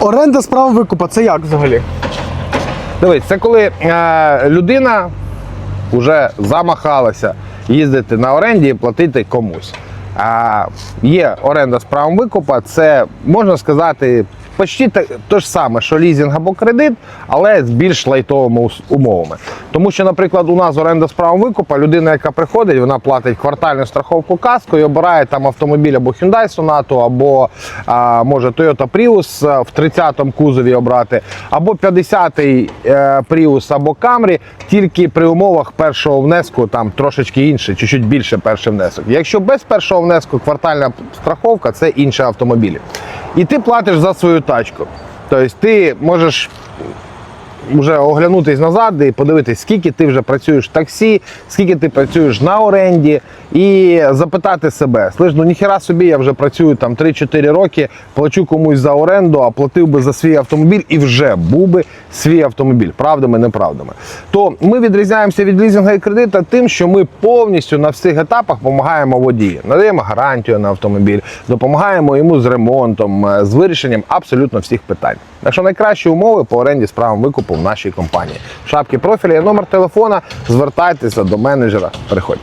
Оренда справа викупа це як взагалі? Дивись, це коли е, людина вже замахалася їздити на оренді і платити комусь. А є оренда з правом викупа, це можна сказати. Почти те, ж саме, що лізинг або кредит, але з більш лайтовими умовами. Тому що, наприклад, у нас оренда з правом викупа, людина, яка приходить, вона платить квартальну страховку каско і обирає там автомобіль або Hyundai Sonata, або а, може Toyota Prius в 30-му кузові обрати, або 50-й е, Prius або Camry, тільки при умовах першого внеску там трошечки інше, чуть-чуть більше перший внесок. Якщо без першого внеску квартальна страховка, це інші автомобілі. І ти платиш за свою тачку. Тобто ти можеш вже оглянутись назад і подивитись, скільки ти вже працюєш в таксі, скільки ти працюєш на оренді, і запитати себе, слиш, ну ніхера собі, я вже працюю там 3-4 роки, плачу комусь за оренду, а платив би за свій автомобіль і вже був би свій автомобіль, правдами, неправдами. То ми відрізняємося від лізинга і кредита тим, що ми повністю на всіх етапах допомагаємо водію, надаємо гарантію на автомобіль, допомагаємо йому з ремонтом, е, з вирішенням абсолютно всіх питань. Так що найкращі умови по оренді з правом викупу в нашій компанії. В шапці профіля номер телефона. Звертайтеся до менеджера. Приходьте.